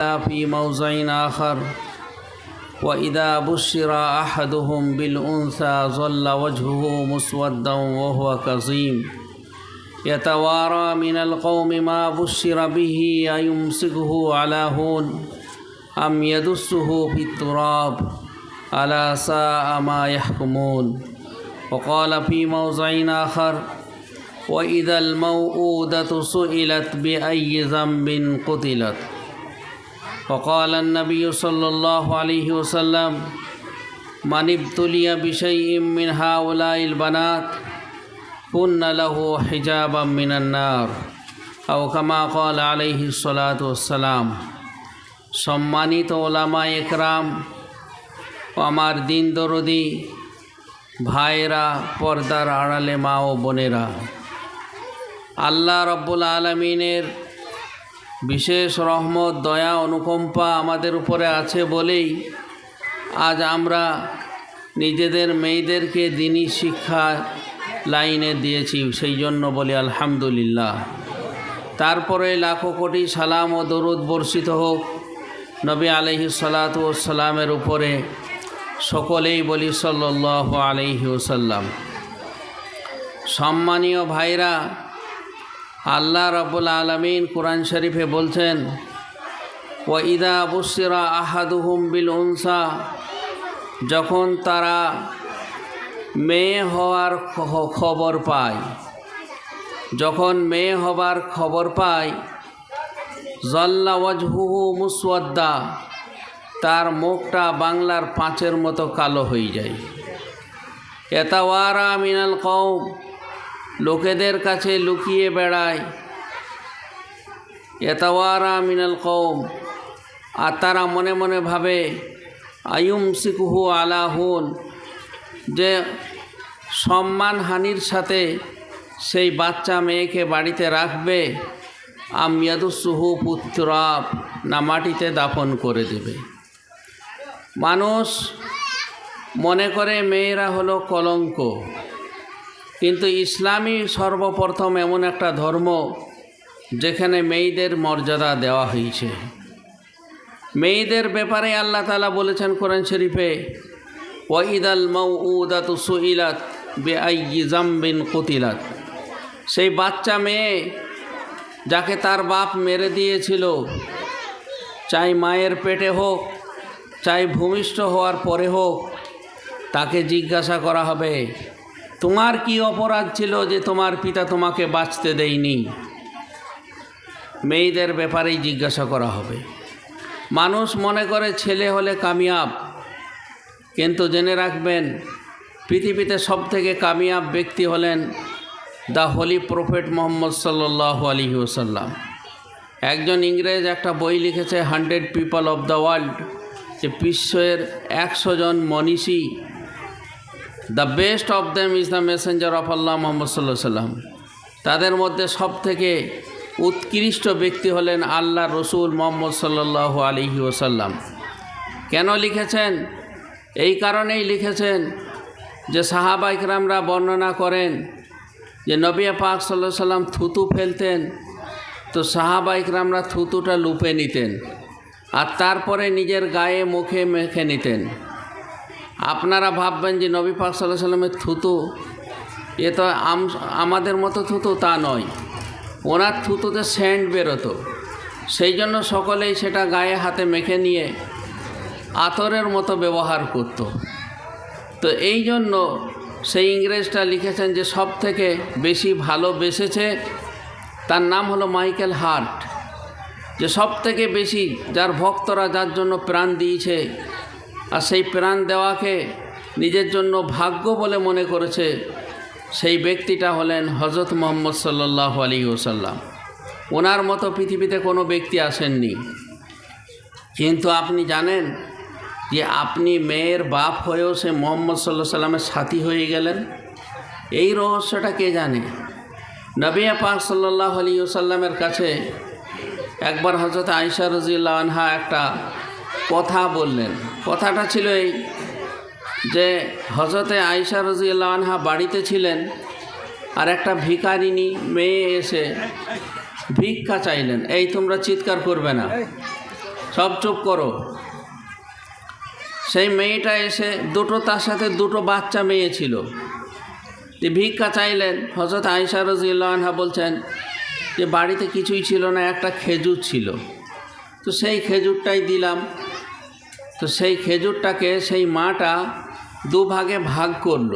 في موضع آخر. وإذا بشر أحدهم بالأنثى ظل وجهه مسودا وهو كظيم. يتوارى من القوم ما بشر به أيمسكه على هون أم يدسه في التراب. ألا ساء ما يحكمون. وقال في موضع آخر وإذا الموءودة سئلت بأي ذنب قتلت. وقال النبي صلى الله عليه وسلم من ابتلي بشيء من هؤلاء البنات كن له حجابا من النار أو كما قال عليه الصلاة والسلام সম্মানিত ওলামা একরাম ও আমার দিন দরদি ভাইরা পর্দার আড়ালে মা ও বোনেরা আল্লাহ রব্বুল আলমিনের বিশেষ রহমত, দয়া, অনুকম্পা আমাদের উপরে আছে বলেই আজ আমরা নিজেদের মেয়েদেরকে দিনী শিক্ষা লাইনে দিয়েছি, সেই জন্য বলি আলহামদুলিল্লাহ। তারপরে লাখো কোটি সালাম ও দরুদ বর্ষিত হোক, নবী আলহি সালাতামের উপরে সকলেই বলি সাল্লাহ আলহি ওসাল্লাম সম্মানীয় ভাইরা আল্লাহ রব্বুল আলমিন কোরআন শরীফে বলছেন ও ইদা বুসিরা আহাদুহুম বিল উনসা যখন তারা মেয়ে হওয়ার খবর পায়, যখন মেয়ে হবার খবর পায়, জল্লা ওয়াজহুহু মুসওয়াদ্দা, তার মুখটা বাংলার পাঁচের মতো কালো হয়ে যায়। এতাওয়ারা মিনাল কৌম লোকেদের কাছে লুকিয়ে বেড়ায়। এতাওয়ারা মিনাল কৌম আর তারা মনে মনে ভাবে আয়ুম সিকুহু আলাহুন যে সম্মানহানির সাথে সেই বাচ্চা মেয়েকে বাড়িতে রাখবে আমিয়াদুসুহু পুত্রাব না মাটিতে দাফন করে দেবে। মানুষ মনে করে মেয়েরা হলো কলঙ্ক। কিন্তু ইসলামই সর্বপ্রথম এমন একটা ধর্ম যেখানে মেয়েদের মর্যাদা দেওয়া হয়েছে। মেয়েদের ব্যাপারে আল্লাহ তালা বলেছেন কোরআন শরীফে, ওয়াইদাল মৌ উদাতু সুইলাত বে আই জাম্বিন কুতিলাত। সেই বাচ্চা মেয়ে যাকে তার বাপ মেরে দিয়েছিল, চাই মায়ের পেটে হোক, চাই ভূমিষ্ঠ হওয়ার পরে হোক, তাকে জিজ্ঞাসা করা হবে তোমার কি অপরাধ ছিল যে তোমার পিতা তোমাকে বাঁচতে দেয়নি? মেয়েদের ব্যাপারেই জিজ্ঞাসা করা হবে। মানুষ মনে করে ছেলে হলে কামিয়াব, কিন্তু জেনে রাখবেন, পৃথিবীতে সবথেকে কামিয়াব ব্যক্তি হলেন দ্য হোলি প্রফেট মোহাম্মদ সাল্লাহ আলী ওসাল্লাম একজন ইংরেজ একটা বই লিখেছে, hundred people of the world যে বিশ্বের একশো জন মনীষী the best of them is the messenger of Allah Muhammad সাল্লাহ সাল্লাম তাদের মধ্যে সব থেকে উৎকৃষ্ট ব্যক্তি হলেন আল্লাহ রসুল মোহাম্মদ সাল্লাহ আলিহি ওসাল্লাম কেন লিখেছেন? এই কারণেই লিখেছেন যে সাহাবা ইকরামরা বর্ণনা করেন যে নবিয়া পাক সাল্লাহ সাল্লাম থুতু ফেলতেন, তো সাহাবা ইকরামরা থুতুটা লুপে নিতেন আর তারপরে নিজের গায়ে মুখে মেখে নিতেন। আপনারা ভাববেন যে নবী পাক সাল্লাহ সাল্লামের থুতু, এ তো আমাদের মতো থুতু তা নয়। ওনার থুতুতে স্যান্ড বেরোতো। সেই জন্য সকলেই সেটা গায়ে হাতে মেখে নিয়ে আতরের মতো ব্যবহার করত। তো এই জন্য সেই ইংরেজটা লিখেছেন যে সব থেকে বেশি ভালোবেসেছে তার নাম হলো মাইকেল হার্ট। যে সব থেকে বেশি যার ভক্তরা যার জন্য প্রাণ দিয়েছে আর সেই প্রাণ দেওয়াকে নিজের জন্য ভাগ্য বলে মনে করেছে সেই ব্যক্তিটা হলেন হজরত মোহাম্মদ সাল্লাহ আলী ওসাল্লাম ওনার মতো পৃথিবীতে কোনো ব্যক্তি আসেননি। কিন্তু আপনি জানেন যে আপনি মেয়ের বাপ হয়েও সে মোহাম্মদ সাল্লাহ সাল্লামের সাথী হয়ে গেলেন? এই রহস্যটা কে জানে? নবিয়া পাক সাল্লাহ আলী ওসাল্লামের কাছে একবার হজরত আয়সা রাজিউল্লাহ আনহা একটা কথা বললেন। কথাটা ছিল এই যে হজরতে আয়সা রাজিউল্লাহ আনহা বাড়িতে ছিলেন আর একটা ভিকারিনী মেয়ে এসে ভিক্ষা চাইলেন। এই তোমরা চিৎকার করবে না। সব চুপ করো। সেই মেয়েটা এসে দুটো তার সাথে দুটো বাচ্চা মেয়ে ছিল। ভিক্ষা চাইলেন হজরত আয়সা রাজিউল্লাহা বলছেন যে বাড়িতে কিছুই ছিল না, একটা খেজুর ছিল। তো সেই খেজুরটাই দিলাম। তো সেই খেজুরটাকে সেই মাটা দুভাগে ভাগ করল।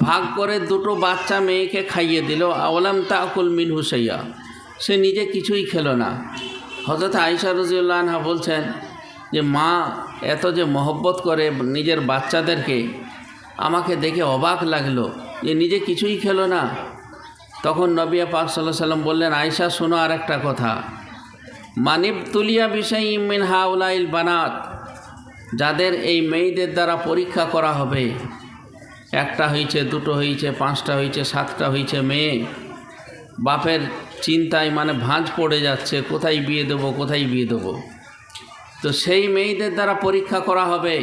ভাগ করে দুটো বাচ্চা মেয়েকে খাইয়ে দিল। আওলাম তাকুল মিন হুসাইয়া সে নিজে কিছুই খেলো না। হজরত আয়সা রাজিউল্লাহ বলছেন যে, মা, এত যে মহব্বত করে নিজের বাচ্চাদেরকে, আমাকে দেখে অবাক লাগল যে নিজে কিছুই খেলো না। তখন নবিয়া পাক সাল্লাহ সাল্লাম বললেন আয়সা শোনো আর একটা কথা। মানিব তুলিয়া বিষয় ইমিন হাউলাইল বানাত। যাদের এই মেয়েদের দ্বারা পরীক্ষা করা হবে, একটা হয়েছে দুটো হয়েছে পাঁচটা হয়েছে সাতটা হয়েছে মেয়ে, বাপের চিন্তায় মানে ভাঁজ পড়ে যাচ্ছে, কোথায় বিয়ে দেবো, কোথায় বিয়ে দেবো। তো সেই মেয়েদের দ্বারা পরীক্ষা করা হবে,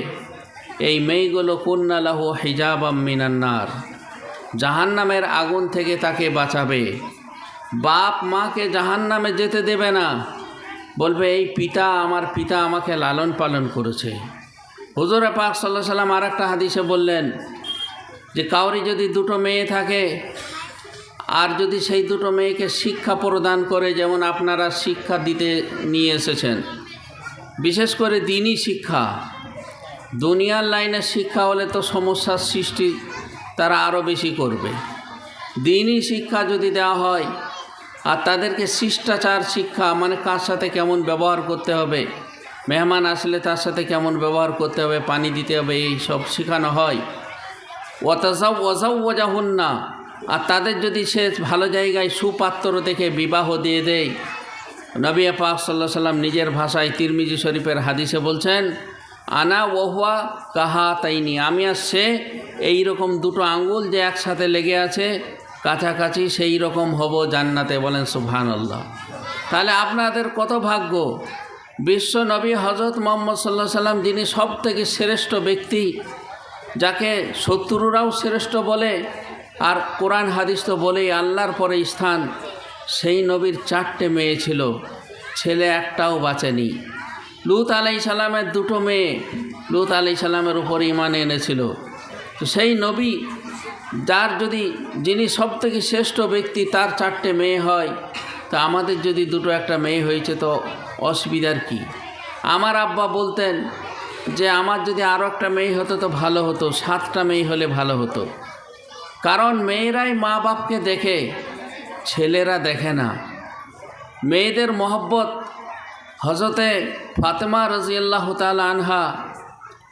এই মেয়েগুলো কন্যালাহু হিজাব মিনান্নার জাহান্নামের আগুন থেকে তাকে বাঁচাবে। বাপ মাকে জাহান্নামে যেতে দেবে না, বলবে, এই পিতা, আমার পিতা আমাকে লালন পালন করেছে। হুজুরে পাক সাল্লাহ সাল্লাম আর একটা হাদিসে বললেন যে, কাউরি যদি দুটো মেয়ে থাকে, আর যদি সেই দুটো মেয়েকে শিক্ষা প্রদান করে, যেমন আপনারা শিক্ষা দিতে নিয়ে এসেছেন, বিশেষ করে দিনই শিক্ষা, দুনিয়ার লাইনের শিক্ষা হলে তো সমস্যার সৃষ্টি তারা আরও বেশি করবে। দিনই শিক্ষা যদি দেওয়া হয়, আর তাদেরকে শিষ্টাচার শিক্ষা মানে কার সাথে কেমন ব্যবহার করতে হবে মেহমান আসলে তার সাথে কেমন ব্যবহার করতে হবে, পানি দিতে হবে, এই সব শেখানো হয়। ওয়াতাজাও ওয়াজাও ওয়াজাহুন না আর তাদের যদি সে ভালো জায়গায় সুপাত্র দেখে বিবাহ দিয়ে দেয়, নবী পাক সাল্লাহ সাল্লাম নিজের ভাষায় তিরমিজি শরীফের হাদিসে বলছেন, আনা ওহুয়া কাহা তাইনি আমি আর সে এই রকম দুটো আঙ্গুল যে একসাথে লেগে আছে, কাছাকাছি সেই রকম হব জান্নাতে বলেন সুবহান আল্লাহ তাহলে আপনাদের কত ভাগ্য? বিশ্ব নবী হজরত মোহাম্মদ সাল্লাহ সাল্লাম, যিনি সব থেকে শ্রেষ্ঠ ব্যক্তি, যাকে শত্রুরাও শ্রেষ্ঠ বলে আর কোরআন হাদিস তো বলেই আল্লাহর পরে স্থান, সেই নবীর চারটে মেয়ে ছিল। ছেলে একটাও বাঁচেনি। লুত আলাই সালামের দুটো মেয়ে লুত আলাই সালামের উপর ইমান এনেছিল। তো সেই নবী, যার যদি, যিনি সব থেকে শ্রেষ্ঠ ব্যক্তি, তার চারটে মেয়ে হয়, তা আমাদের যদি দুটো একটা মেয়ে হয়েছে, তো অসুবিধার কি? আমার আব্বা বলতেন যে, আমার যদি আরও একটা মেয়ে হতো তো ভালো হতো, সাতটা মেয়ে হলে ভালো হতো। কারণ মেয়েরাই মা বাপকে দেখে, ছেলেরা দেখে না। মেয়েদের মহব্বত হজরতে ফাতেমা রাজিয়াল্লাহ তাল আনহা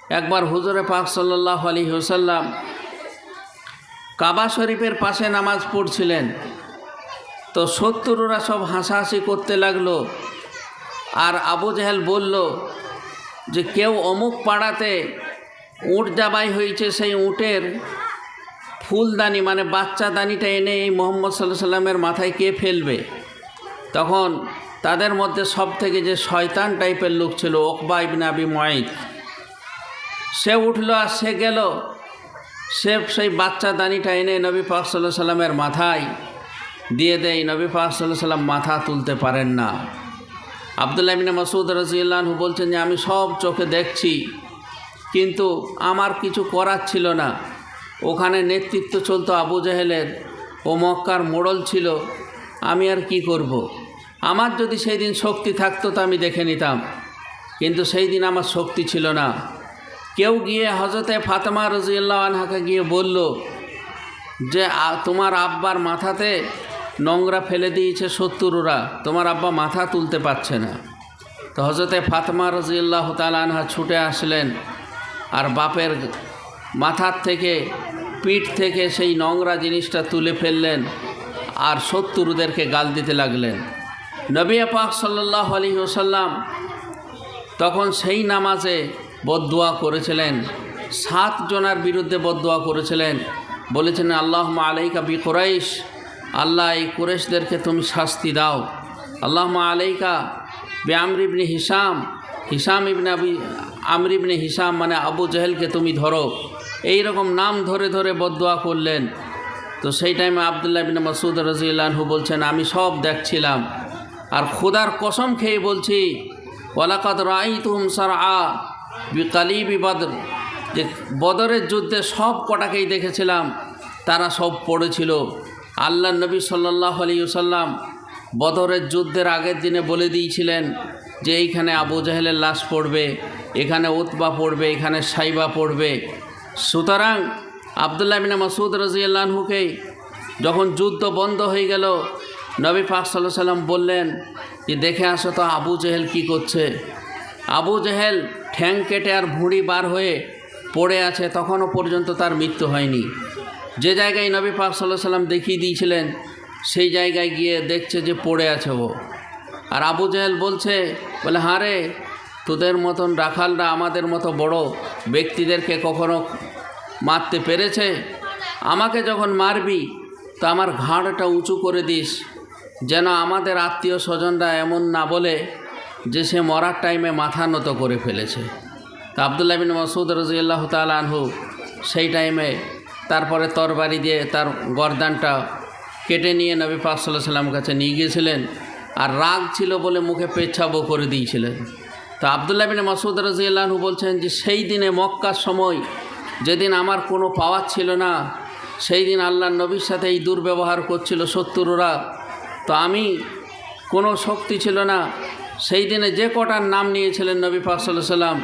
একবার হুজুরে পাক সাল্লাহ আলী হুসাল্লাম কাবা শরীফের পাশে নামাজ পড়ছিলেন। তো শত্রুরা সব হাসাহাসি করতে লাগল। আর আবু জাহেল বলল যে কেউ অমুক পাড়াতে উঁট জাবাই হয়েছে, সেই উঁটের ফুলদানি মানে বাচ্চা দানিটা এনে এই মোহাম্মদ সাল্লাহ সাল্লামের মাথায় কে ফেলবে? তখন তাদের মধ্যে সব থেকে যে শয়তান টাইপের লোক ছিল ওকবা ইবনে আবি ময়িদ সে উঠল আর সে গেল, সে সেই বাচ্চা দানিটা এনে নবী পাক সাল্লাহ সাল্লামের মাথায় দিয়ে দেয়। নবী পাক সাল্লাহ সাল্লাম মাথা তুলতে পারেন না। আবদুল্লাহ ইবিন মাসুদ রাজিউল্লাহু বলছেন যে, আমি সব চোখে দেখছি, কিন্তু আমার কিছু করার ছিল না। ওখানে নেতৃত্ব চলতো আবু জাহেলের ও মক্কার মোড়ল ছিল। আমি আর কি করব। আমার যদি সেই দিন শক্তি থাকতো তো আমি দেখে নিতাম, কিন্তু সেই দিন আমার শক্তি ছিল না। কেউ গিয়ে হজরতে ফাতেমা রাজিউল্লাহ আনহাকে গিয়ে বলল যে তোমার আব্বার মাথাতে নোংরা ফেলে দিয়েছে শত্রুরা। তোমার আব্বা মাথা তুলতে পারছে না। তো হজরতে ফাতেমা রাজিউল্লাহ তালানহা ছুটে আসলেন আর বাপের মাথার থেকে, পিঠ থেকে সেই নোংরা জিনিসটা তুলে ফেললেন আর শত্রুদেরকে গাল দিতে লাগলেন। নবিয়া পাক সাল্লাহ আলী ওসাল্লাম তখন সেই নামাজে বদুয়া করেছিলেন। সাত জনার বিরুদ্ধে বদুয়া করেছিলেন। বলেছেন আল্লাহ আলাইকা বি কোরাইশ। আল্লাহ এই কুরেশদেরকে তুমি শাস্তি দাও। আল্লাহ আলাইকা বে আমরিবনে হিসাম হিসাম ইবনে আবি আমরিবনে হিসাম মানে আবু জহেলকে তুমি ধরো। এই রকম নাম ধরে ধরে বদুয়া করলেন। তো সেই টাইমে আবদুল্লাহ বিন মাসুদ রাজিউল্লাহু বলছেন, আমি সব দেখছিলাম। আর খোদার কসম খেয়ে বলছি, ওয়ালাকাদ রাই তুম সার আ বিকালিবি বদর। যে বদরের যুদ্ধে সব কটাকেই দেখেছিলাম, তারা সব পড়েছিল। আল্লাহ নবী সাল্লাহ আলিউসাল্লাম বদরের যুদ্ধের আগের দিনে বলে দিয়েছিলেন যে এইখানে আবু জাহেলের লাশ পড়বে, এখানে উতবা পড়বে, এখানে সাইবা পড়বে। সুতরাং আবদুল্লাহ বিন মাসুদ রাজিয়াল্লাহুকে যখন যুদ্ধ বন্ধ হয়ে গেল, নবী পাক সাল্লাহ সাল্লাম বললেন যে, দেখে আসো তো আবু জেহেল কি করছে? আবু জেহেল ঠ্যাং কেটে আর ভুঁড়ি বার হয়ে পড়ে আছে, তখনও পর্যন্ত তার মৃত্যু হয়নি। যে জায়গায় নবী পাক সাল্লাহ সাল্লাম দেখিয়ে দিয়েছিলেন, সেই জায়গায় গিয়ে দেখছে যে পড়ে আছে ও। আর আবু জেহেল বলছে, বলে হ্যাঁ রে, তোদের মতন রাখালরা আমাদের মতো বড় ব্যক্তিদেরকে কখনো মারতে পেরেছে? আমাকে যখন মারবি, তো আমার ঘাড়টা উঁচু করে দিস, যেন আমাদের আত্মীয় স্বজনরা এমন না বলে যে সে মরার টাইমে মাথা নত করে ফেলেছে। তা আবদুল্লাহ বিন মসুদ রাজিয়াল্লাহ তাল আনহু সেই টাইমে তারপরে তরবারি দিয়ে তার গরদানটা কেটে নিয়ে নবী পাক সাল্লামের কাছে নিয়ে গিয়েছিলেন আর রাগ ছিল বলে মুখে পেচ্ছাবো করে দিয়েছিলেন। তো আবদুল্লাহ বিন মাসুদ রাজিয়াল্লাহু বলছেন যে, সেই দিনে মক্কার সময় যেদিন আমার কোনো পাওয়ার ছিল না, সেই দিন আল্লাহ নবীর সাথে এই দুর্ব্যবহার করছিল শত্রুরা। তো আমি কোনো শক্তি ছিল না। সেই দিনে যে কটার নাম নিয়েছিলেন নবী পাক সাল্লাম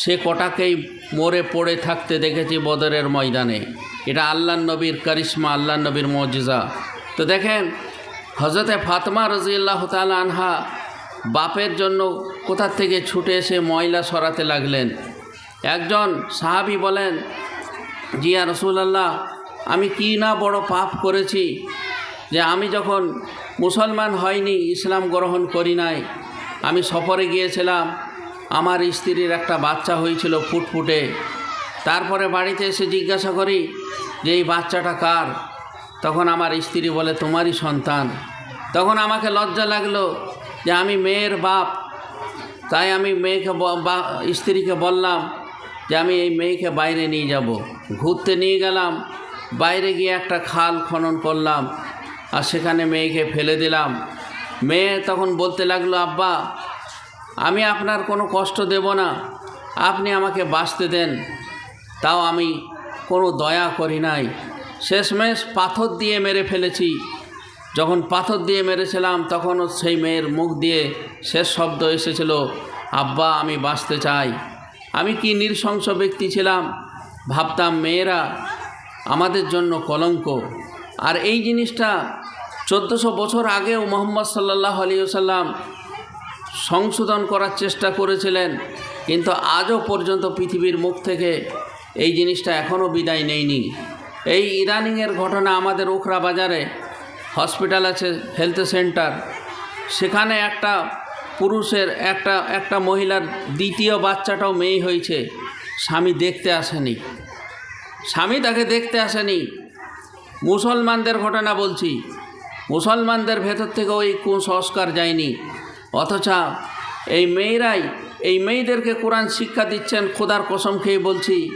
সে কটাকেই মরে পড়ে থাকতে দেখেছি বদরের ময়দানে। এটা আল্লাহ নবীর কারিশ্মা, আল্লাহ নবীর মজিজা। তো দেখেন হজরতে ফাতমা রাজিয়াল্লাহ তাল আনহা বাপের জন্য কোথা থেকে ছুটে এসে ময়লা সরাতে লাগলেন? একজন সাহাবি বলেন জিয়া রসুলাল্লাহ, আমি কি না বড় পাপ করেছি যে আমি যখন মুসলমান হয়নি, ইসলাম গ্রহণ করি নাই, আমি সফরে গিয়েছিলাম আমার স্ত্রীর একটা বাচ্চা হয়েছিল ফুটফুটে। তারপরে বাড়িতে এসে জিজ্ঞাসা করি, যে এই বাচ্চাটা কার? তখন আমার স্ত্রী বলে, তোমারই সন্তান। তখন আমাকে লজ্জা লাগল যে আমি মেয়ের বাপ। তাই আমি মেয়েকে বা স্ত্রীকে বললাম যে আমি এই মেয়েকে বাইরে নিয়ে যাব। ঘুরতে নিয়ে গেলাম, বাইরে গিয়ে একটা খাল খনন করলাম আর সেখানে মেয়েকে ফেলে দিলাম। মেয়ে তখন বলতে লাগল, আব্বা আমি আপনার কোনো কষ্ট দেব না। আপনি আমাকে বাঁচতে দেন। তাও আমি কোনো দয়া করি নাই। শেষমেশ পাথর দিয়ে মেরে ফেলেছি। যখন পাথর দিয়ে মেরেছিলাম, তখনও সেই মেয়ের মুখ দিয়ে শেষ শব্দ এসেছিল, আব্বা, আমি বাঁচতে চাই। আমি কি নৃশংস ব্যক্তি ছিলাম? ভাবতাম মেয়েরা আমাদের জন্য কলঙ্ক। আর এই জিনিসটা চোদ্দোশো বছর আগেও মোহাম্মদ সাল্লাহ আলিয়াল্লাম সংশোধন করার চেষ্টা করেছিলেন, কিন্তু আজও পর্যন্ত পৃথিবীর মুখ থেকে এই জিনিসটা এখনও বিদায় নেয়নি। এই ইদানিংয়ের ঘটনা আমাদের উখরা বাজারে হসপিটাল আছে, হেলথ সেন্টার। সেখানে একটা পুরুষের, একটা একটা মহিলার দ্বিতীয় বাচ্চাটাও মেয়ে হয়েছে, স্বামী দেখতে আসেনি। স্বামী তাকে দেখতে আসেনি। মুসলমানদের ঘটনা বলছি। মুসলমানদের ভেতর থেকে ওই কুসংস্কার যায়নি। অথচ এই মেয়েরাই, এই মেয়েদেরকে কোরআন শিক্ষা দিচ্ছেন, খোদার কসম খেয়ে বলছি।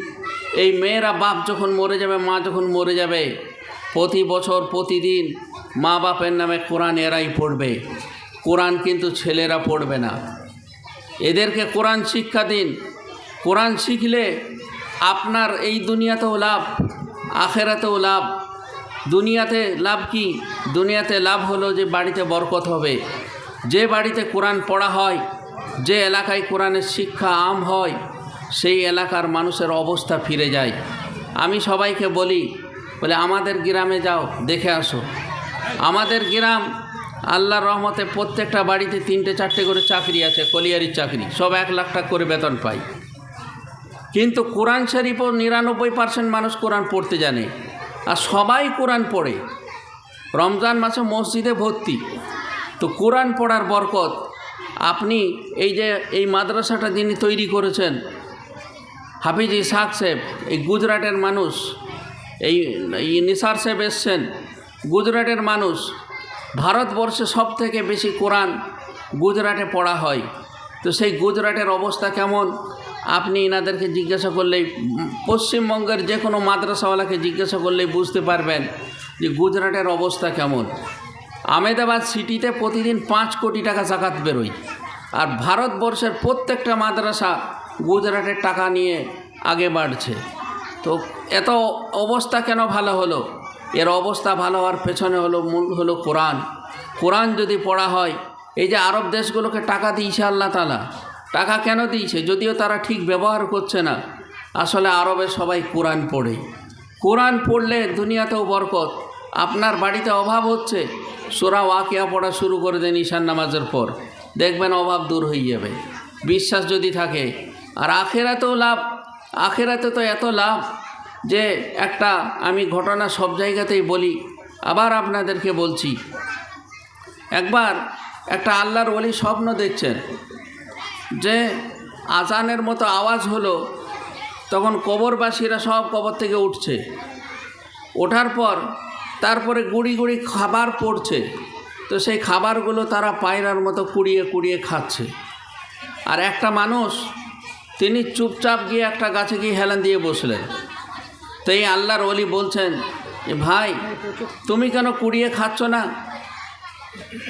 এই মেয়েরা বাপ যখন মরে যাবে, মা যখন মরে যাবে, প্রতি বছর, প্রতিদিন মা বাপের নামে কোরআন এরাই পড়বে। কোরআন কিন্তু ছেলেরা পড়বে না। এদেরকে কোরআন শিক্ষা দিন। কোরআন শিখলে আপনার এই দুনিয়াতেও লাভ, আখেরাতেও লাভ। দুনিয়াতে লাভ কি? দুনিয়াতে লাভ হলো যে বাড়িতে বরকত হবে। যে বাড়িতে কোরআন পড়া হয়, যে এলাকায় কোরআনের শিক্ষা আম হয়, সেই এলাকার মানুষের অবস্থা ফিরে যায়। আমি সবাইকে বলি, বলে আমাদের গ্রামে যাও, দেখে আসো। আমাদের গ্রাম, আল্লাহর রহমতে প্রত্যেকটা বাড়িতে তিনটে, চারটে করে চাকরি আছে, কলিয়ারির চাকরি। সব এক লাখ টাকা করে বেতন পায়। কিন্তু কোরআন শরীফও নিরানব্বই পার্সেন্ট মানুষ কোরআন পড়তে জানে। আর সবাই কোরআন পড়ে। রমজান মাসে মসজিদে ভর্তি। তো কোরআন পড়ার বরকত। আপনি এই যে, এই মাদ্রাসাটা যিনি তৈরি করেছেন, হাফিজ ইসাক সাহেব, এই গুজরাটের মানুষ, এই নিসার সাহেব এসছেন, গুজরাটের মানুষ, ভারতবর্ষে সব থেকে বেশি কোরআন গুজরাটে পড়া হয়। তো সেই গুজরাটের অবস্থা কেমন? আপনি এনাদেরকে জিজ্ঞাসা করলেই, পশ্চিমবঙ্গের যে কোনো মাদ্রাসাওয়ালাকে জিজ্ঞাসা করলেই বুঝতে পারবেন যে গুজরাটের অবস্থা কেমন। আমেদাবাদ সিটিতে প্রতিদিন পাঁচ কোটি টাকা জাকাত বেরোয়। আর ভারতবর্ষের প্রত্যেকটা মাদ্রাসা গুজরাটের টাকা নিয়ে আগে বাড়ছে। তো এত অবস্থা কেন ভালো হলো? এর অবস্থা ভালো হওয়ার পেছনে হলো মূল হলো কোরআন। কোরআন যদি পড়া হয়, এই যে আরব দেশগুলোকে টাকা দিয়েছে আল্লাহ তালা টাকা কেন দিয়েছে? যদিও তারা ঠিক ব্যবহার করছে না। আসলে আরবে সবাই কোরআন পড়ে। কোরআন পড়লে দুনিয়াতেও বরকত। আপনার বাড়িতে অভাব হচ্ছে? সোরা ওয়াকিয়া পড়া শুরু করে দেন ঈশান নামাজের পর। দেখবেন অভাব দূর হয়ে যাবে। বিশ্বাস যদি থাকে, আর আখেরাতেও লাভ, আখেরাতে তো এত লাভ যে একটা আমি ঘটনা সব জায়গাতেই বলি, আবার আপনাদেরকে বলছি। একবার একটা আল্লাহর ওলি স্বপ্ন দেখছেন, যে আজানের মতো আওয়াজ হলো, তখন কবরবাসীরা সব কবর থেকে উঠছে। ওঠার পর তারপরে গুড়ি গুড়ি খাবার পড়ছে। তো সেই খাবারগুলো তারা পায়রার মতো কুড়িয়ে কুড়িয়ে খাচ্ছে। আর একটা মানুষ, তিনি চুপচাপ গিয়ে একটা গাছে গিয়ে হেলান দিয়ে বসলেন। তো এই আল্লাহর অলি বলছেন যে, ভাই, তুমি কেন কুড়িয়ে খাচ্ছ না?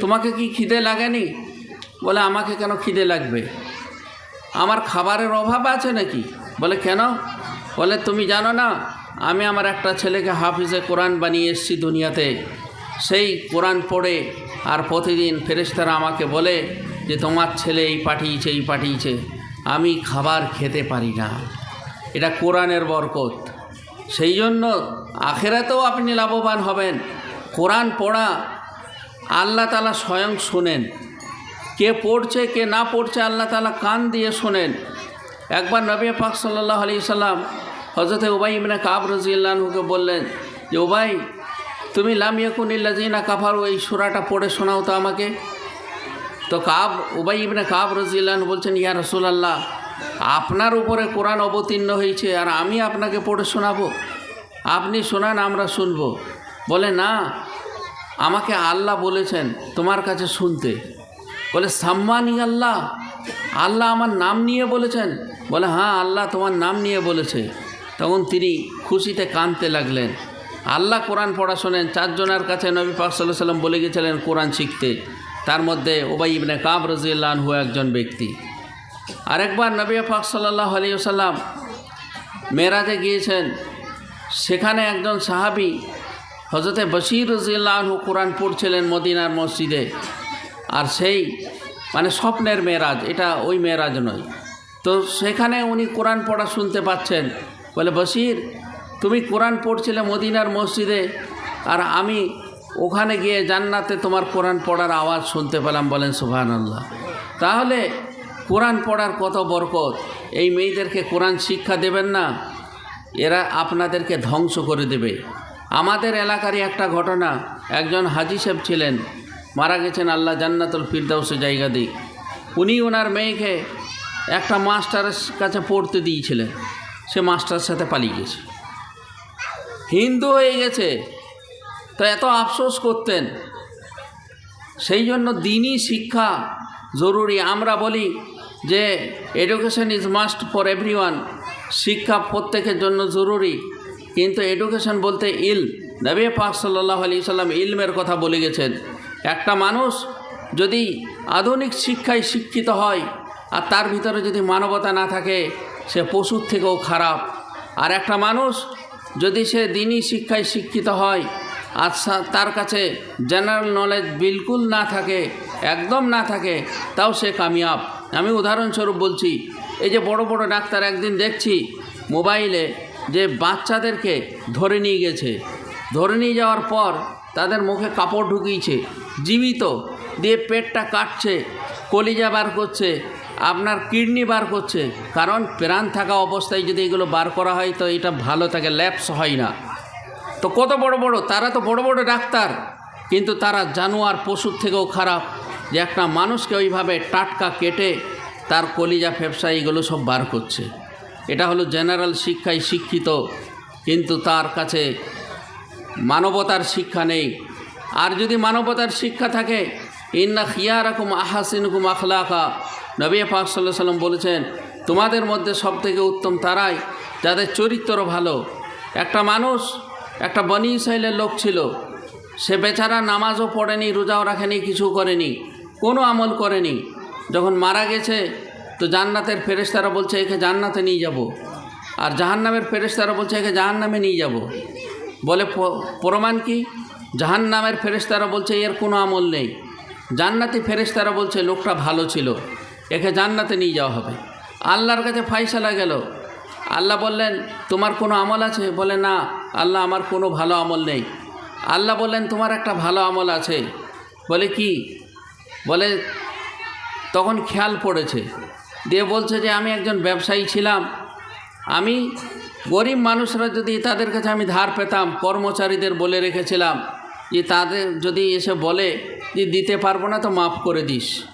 তোমাকে কি খিদে লাগেনি? বলে, আমাকে কেন খিদে লাগবে? আমার খাবারের অভাব আছে নাকি? বলে, কেন? বলে, তুমি জানো না আমি আমার একটা ছেলেকে হাফিজে কোরআন বানিয়ে এসেছি দুনিয়াতে। সেই কোরআন পড়ে আর প্রতিদিন ফেরেশতারা আমাকে বলে যে, তোমার ছেলে এই পাঠিয়েছে এই পাঠিয়েছে। আমি খাবার খেতে পারি না। এটা কোরআনের বরকত। সেই জন্য আখেরাতেও আপনি লাভবান হবেন। কোরআন পড়া আল্লাহ তালা স্বয়ং শোনেন। কে পড়ছে, কে না পড়ছে আল্লাহ তালা কান দিয়ে শোনেন। একবার নবী পাক সাল্লাহ আলি সাল্লাম হজরতে উবাই ইবনে কাব রাজিয়াল্লাহুকে বললেন, যে উবাই, তুমি লাম ইয়াকুনিল্লাজিনা কাফারু, এই সুরাটা পড়ে শোনাও তো আমাকে। তো কাব, উবাই ইবনে কাব রাজিয়াল্লাহু বলছেন, ইয়া রসুলাল্লাহ, আপনার উপরে কোরআন অবতীর্ণ হয়েছে আর আমি আপনাকে পড়ে শোনাবো। আপনি শোনান, আমরা শুনব। বলে, না, আমাকে আল্লাহ বলেছেন তোমার কাছে শুনতে। বলে, সাম্মানি আল্লাহ আল্লাহ আমার নাম নিয়ে বলেছেন? বলে হ্যাঁ আল্লাহ তোমার নাম নিয়ে বলেছে। তখন তিনি খুশিতে কাঁদতে লাগলেন। আল্লাহ কোরআন পড়া শোনেন চারজনের কাছে নবী পাক সাল্লাহ সাল্লাম বলে গেছিলেন কোরআন শিখতে। তার মধ্যে ওবাই ইবনে কাব রাজিয়াল্লাহু একজন ব্যক্তি। আরেকবার নবী পাক সাল্লাহ আলিয়াল্লাম মেরাজে গিয়েছেন। সেখানে একজন সাহাবি হজরতে বশির রাজিয়াল্লাহু কোরআন পড়ছিলেন মদিনার মসজিদে। আর সেই মানে স্বপ্নের মেয়েরাজ এটা ওই মেয়েরাজ নয়। তো সেখানে উনি কোরআন পড়া শুনতে পাচ্ছেন। বলে, বশির, তুমি কোরআন পড়ছিলে মদিনার মসজিদে আর আমি ওখানে গিয়ে জান্নাতে তোমার কোরআন পড়ার আওয়াজ শুনতে পেলাম। বলেন সুহান আল্লাহ তাহলে কোরআন পড়ার কত বরকত? এই মেয়েদেরকে কোরআন শিক্ষা দেবেন না, এরা আপনাদেরকে ধ্বংস করে দেবে। আমাদের এলাকারই একটা ঘটনা, একজন হাজি সাহেব ছিলেন, মারা গেছেন আল্লাহ জান্নাতুল ফিরদাউসে জায়গা দিক। উনি ওনার মেয়েকে একটা মাস্টারের কাছে পড়তে দিয়েছিলেন। সে মাস্টার সাথে পালিয়ে গেছে হিন্দু হয়ে গেছে। তো এত আফসোস করতেন। সেই জন্য দিনই শিক্ষা জরুরি। আমরা বলি যে education is must for everyone শিক্ষা প্রত্যেকের জন্য জরুরি। কিন্তু এডুকেশন বলতে ইল। নবী পাক সাল্লাহ আলি সাল্লাম ইলমের কথা বলে গেছেন। একটা মানুষ যদি আধুনিক শিক্ষায় শিক্ষিত হয় আর তার ভিতরে যদি মানবতা না থাকে সে পশুর থেকেও খারাপ। আর একটা মানুষ যদি সে দিনই শিক্ষায় শিক্ষিত হয়, আর তার কাছে জেনারেল নলেজ বিলকুল না থাকে, একদম না থাকে, তাও সে কামিয়াব। আমি উদাহরণস্বরূপ বলছি, এই যে বড় বড় ডাক্তার একদিন দেখছি, মোবাইলে যে বাচ্চাদেরকে ধরে নিয়ে গেছে। ধরে নিয়ে যাওয়ার পর তাদের মুখে কাপড় ঢুকিয়েছে, জীবিত। দিয়ে পেটটা কাটছে, কলিজা বার করছে আপনার কিডনি বার করছে কারণ প্রাণ থাকা অবস্থায় যদি এগুলো বার করা হয়, তো এটা ভালো থাকে ল্যাপস হয় না। তো কত বড় বড়? তারা তো বড় বড় ডাক্তার। কিন্তু তারা জানোয়ার পশুর থেকেও খারাপ। যে একটা মানুষকে ওইভাবে টাটকা কেটে তার কলিজা ফেফসা এগুলো সব বার করছে। এটা হলো জেনারেল শিক্ষায় শিক্ষিত। কিন্তু তার কাছে মানবতার শিক্ষা নেই। আর যদি মানবতার শিক্ষা থাকে, ইন্না খিয়ারকম আহাসিনকুম আখলাকা। নবী পাক সাল্লাহ সাল্লাম বলেছেন, তোমাদের মধ্যে সবথেকে উত্তম তারাই, যাদের চরিত্র ভালো। একটা মানুষ, একটা বনি ইসরায়েলের লোক ছিল। সে বেচারা নামাজও পড়েনি, রোজাও রাখেনি, কিছু করেনি, কোনো আমল করেনি। যখন মারা গেছে, তো জান্নাতের ফেরেশতারা বলছে, একে জান্নাতে নিয়ে যাব। আর জাহান্নামের ফেরেশতারা বলছে, একে জাহান্নামে নিয়ে যাব। বলে প্রমাণ কি? জাহান্নামের ফেরেশতারা বলছে, এর কোনো আমল নেই। জান্নাতি ফেরেশতারা বলছে, লোকটা ভালো ছিল। একে জান্নাতে নিয়ে যাওয়া হবে। আল্লাহর কাছে ফাইসালা গেল। আল্লাহ বললেন, তোমার কোনো আমল আছে? বলে, না, আল্লাহ আমার কোনো ভালো আমল নেই। আল্লাহ বললেন, তোমার একটা ভালো আমল আছে। বলে, কি? বলে, তখন খেয়াল পড়েছে। দিয়ে বলছে যে, আমি একজন ব্যবসায়ী ছিলাম। আমি গরিব মানুষরা যদি তাদের কাছে আমি ধার পেতাম, কর্মচারীদের বলে রেখেছিলাম যে, তাদের যদি এসে বলে যে, দিতে পারব না তো মাফ করে দিস।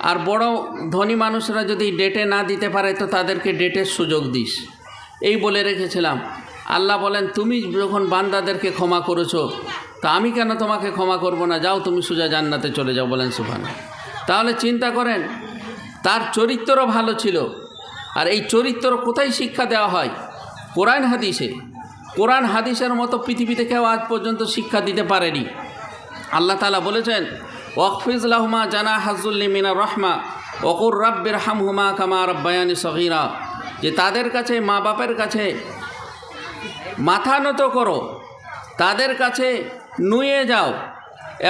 আর বড় ধনী মানুষরা যদি ডেটে না দিতে পারে, তো তাদেরকে ডেটের সুযোগ দিস। এই বলে রেখেছিলাম। আল্লাহ বলেন, তুমি যখন বান্দাদেরকে ক্ষমা করেছ, তা আমি কেন তোমাকে ক্ষমা করব না? যাও, তুমি সোজা জান্নাতে চলে যাও, বলেন সুফানা তাহলে চিন্তা করেন, তার চরিত্র ভালো ছিল। আর এই চরিত্র কোথায় শিক্ষা দেওয়া হয়? কোরআন হাদিসে। কোরআন হাদিসের মতো পৃথিবীতে কেউ আজ পর্যন্ত শিক্ষা দিতে পারেনি। আল্লাহ তালা বলেছেন ওয়াকফিজলাহমা জানা হাজুল্লি মিনা রহমা অকুর রাব্বির হামহুমা কামা রব্বায়ানি সগিরা। যে তাদের কাছে, মা বাপের কাছে মাথা নত করো, তাদের কাছে নুয়ে যাও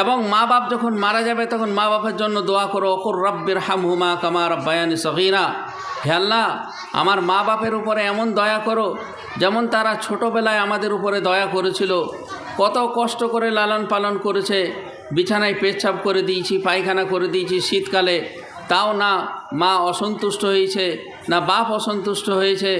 এবং মা বাপ যখন মারা যাবে তখন মা বাপের জন্য দোয়া করো অকুর রব্বির হামহুমা কামা রব্বায়ানি সগিরা। হে আল্লাহ, আমার মা বাপের উপরে এমন দয়া করো, যেমন তারা ছোটোবেলায় আমাদের উপরে দয়া করেছিল। কত কষ্ট করে লালন পালন করেছে। বিছানায় পেচ্ছাপ করে দিয়েছি, পায়খানা করে দিয়েছি শীতকালে। তাও না মা অসন্তুষ্ট হয়েছে, না বাপ অসন্তুষ্ট হয়েছে,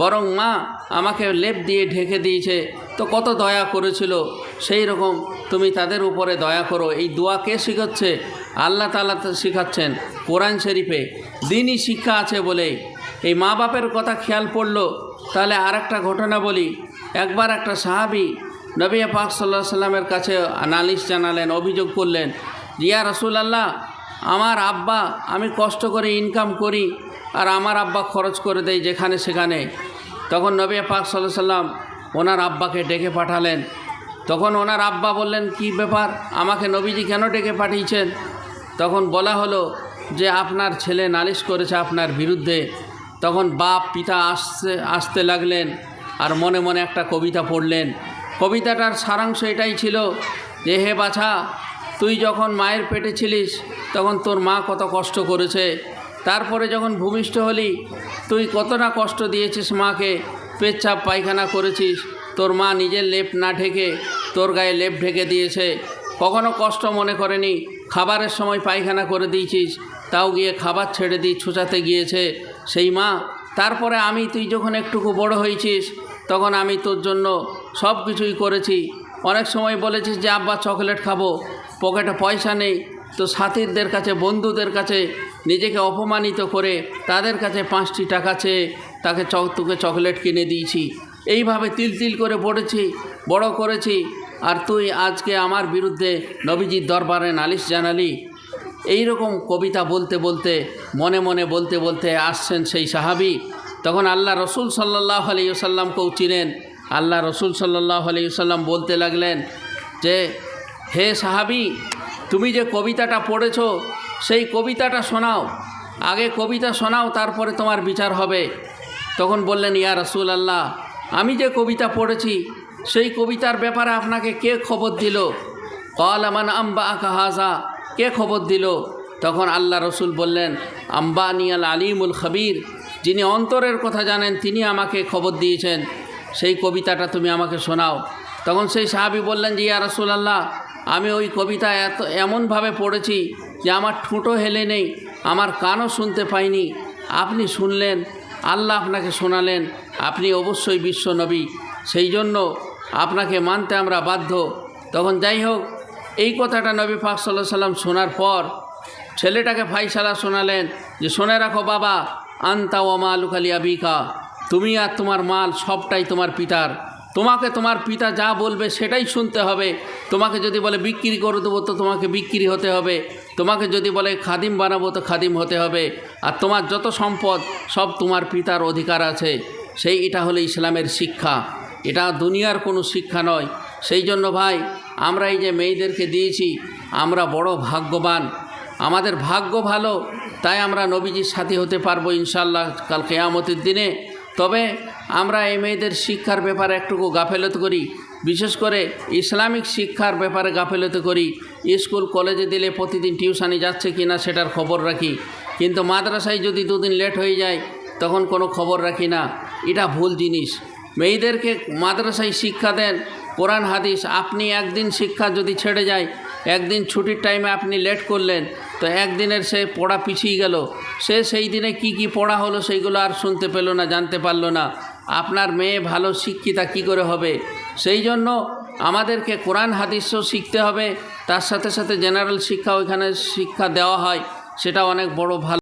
বরং মা আমাকে লেপ দিয়ে ঢেকে দিয়েছে। তো কত দয়া করেছিল, সেই রকম তুমি তাদের উপরে দয়া করো। এই দোয়া কে শিখাচ্ছে? আল্লাহ তালা শিখাচ্ছেন কোরআন শরীফে। দিনই শিক্ষা আছে বলে। এই মা বাপের কথা খেয়াল পড়ল, তাহলে আর একটা ঘটনা বলি। একবার একটা সাহাবি নবী পাক সাল্লাহ সাল্লামের কাছে নালিশ জানালেন, অভিযোগ করলেন রিয়া রসুল আল্লাহ আমার আব্বা, আমি কষ্ট করে ইনকাম করি আর আমার আব্বা খরচ করে দেয় যেখানে সেখানে। তখন নবী পাক সাল্লাহ সাল্লাম ওনার আব্বাকে ডেকে পাঠালেন। তখন ওনার আব্বা বললেন, কি ব্যাপার? আমাকে নবীজি কেন ডেকে পাঠিয়েছেন? তখন বলা হলো যে, আপনার ছেলে নালিশ করেছে আপনার বিরুদ্ধে। তখন বাপ, পিতা আসতে আসতে লাগলেন আর মনে মনে একটা কবিতা পড়লেন। কবিতাটার সারাংশ এটাই ছিল যে, হে বাছা, তুই যখন মায়ের পেটে ছিলিস, তখন তোর মা কত কষ্ট করেছে। তারপরে যখন ভূমিষ্ঠ হলি, তুই কত না কষ্ট দিয়েছিস মাকে। পেচ্ছাপ পায়খানা করেছিস, তোর মা নিজের লেপ না ঢেকে তোর গায়ে লেপ ঢেকে দিয়েছে। কখনো কষ্ট মনে করেনি, খাবারের সময় পায়খানা করে দিয়েছিস, তাও গিয়ে খাবার ছেড়ে দিয়ে ছুচাতে গিয়েছে। সেই মা, তারপরে আমি, তুই যখন একটুকু বড় হয়েছিস, তখন আমি তোর জন্য সব কিছুই করেছি। অনেক সময় বলেছি যে, আব্বা, চকলেট খাব, পকেটে পয়সা নেই। তো সাথীদের কাছে, বন্ধুদের কাছে নিজেকে অপমানিত করে তাদের কাছে পাঁচটি টাকা চেয়ে তাকে তোকে চকলেট কিনে দিয়েছি। এইভাবে তিল তিল করে পড়েছি, বড় করেছি। আর তুই আজকে আমার বিরুদ্ধে নবীজির দরবারে নালিশ জানালি। এই রকম কবিতা বলতে বলতে, মনে মনে বলতে বলতে আসছেন সেই সাহাবি। তখন আল্লাহ রসুল সাল্লাহ আলিয়াল্লামকেও চিনেন। আল্লাহ রসুল সাল্লাহ আলিয়াল্লাম বলতে লাগলেন যে, হে সাহাবি, তুমি যে কবিতাটা পড়েছ, সেই কবিতাটা শোনাও। আগে কবিতা শোনাও, তারপরে তোমার বিচার হবে। তখন বললেন, ইয়া রসুল আল্লাহ আমি যে কবিতা পড়েছি, সেই কবিতার ব্যাপারে আপনাকে কে খবর দিল? কল আমান আম্বা আকাহাজা কে খবর দিল? তখন আল্লাহ রসুল বললেন আম্বা নিয়াল আলিমুল খবির, যিনি অন্তরের কথা জানেন, তিনি আমাকে খবর দিয়েছেন। সেই কবিতাটা তুমি আমাকে শোনাও। তখন সেই সাহাবি বললেন যে, ইয়া রসুল আল্লাহ আমি ওই কবিতা এত, এমনভাবে পড়েছি যে আমার ঠোঁটো হেলে নেই, আমার কানও শুনতে পাইনি। আপনি শুনলেন, আল্লাহ আপনাকে শোনালেন, আপনি অবশ্যই বিশ্ব নবী। সেই জন্য আপনাকে মানতে আমরা বাধ্য। তখন যাই হোক, এই কথাটা নবী পাক সাল্লাহ সাল্লাম শোনার পর ছেলেটাকে ফাইসালা শোনালেন যে, শুনে রাখো বাবা, আন্তা ওমা আলুকালি আবিকা। তুমি আর তোমার মাল সবটাই তোমার পিতার। তোমাকে তোমার পিতা যা বলবে সেটাই শুনতে হবে। তোমাকে যদি বলে বিক্রি করে দেবো তো তোমাকে বিক্রি হতে হবে। তোমাকে যদি বলে খাদিম বানাবো তো খাদিম হতে হবে। আর তোমার যত সম্পদ, সব তোমার পিতার অধিকার আছে। সেই এটা হলো ইসলামের শিক্ষা। এটা দুনিয়ার কোনো শিক্ষা নয়। সেই জন্য ভাই, আমরা এই যে মেয়েদেরকে দিয়েছি, আমরা বড় ভাগ্যবান। আমাদের ভাগ্য ভালো, তাই আমরা নবীজির সাথী হতে পারব ইনশাল্লাহ কাল কেয়ামতের দিনে। তবে আমরা এই মেয়েদের শিক্ষার ব্যাপারে একটুকু গাফেলত করি। বিশেষ করে ইসলামিক শিক্ষার ব্যাপারে গাফেলত করি। স্কুল, কলেজে দিলে প্রতিদিন টিউশনি যাচ্ছে কি না সেটার খবর রাখি। কিন্তু মাদ্রাসায় যদি দুদিন লেট হয়ে যায়, তখন কোনো খবর রাখি না। এটা ভুল জিনিস। মেয়েদেরকে মাদ্রাসায় শিক্ষা দেন, কোরআন, হাদিস, আপনি একদিন শিক্ষা যদি ছেড়ে যায়, একদিন ছুটির টাইমে আপনি লেট করলেন তো একদিনের সে পড়া পিছিয়ে গেল। সে সেই দিনে কি কি পড়া হলো সেইগুলো আর শুনতে পেল না, জানতে পারল না। আপনার মেয়ে ভালো শিক্ষিতা কি করে হবে? সেই জন্য আমাদেরকে কোরআন হাদিসও শিখতে হবে। তার সাথে সাথে জেনারেল শিক্ষা ওইখানে শিক্ষা দেওয়া হয়। সেটা অনেক বড় ভালো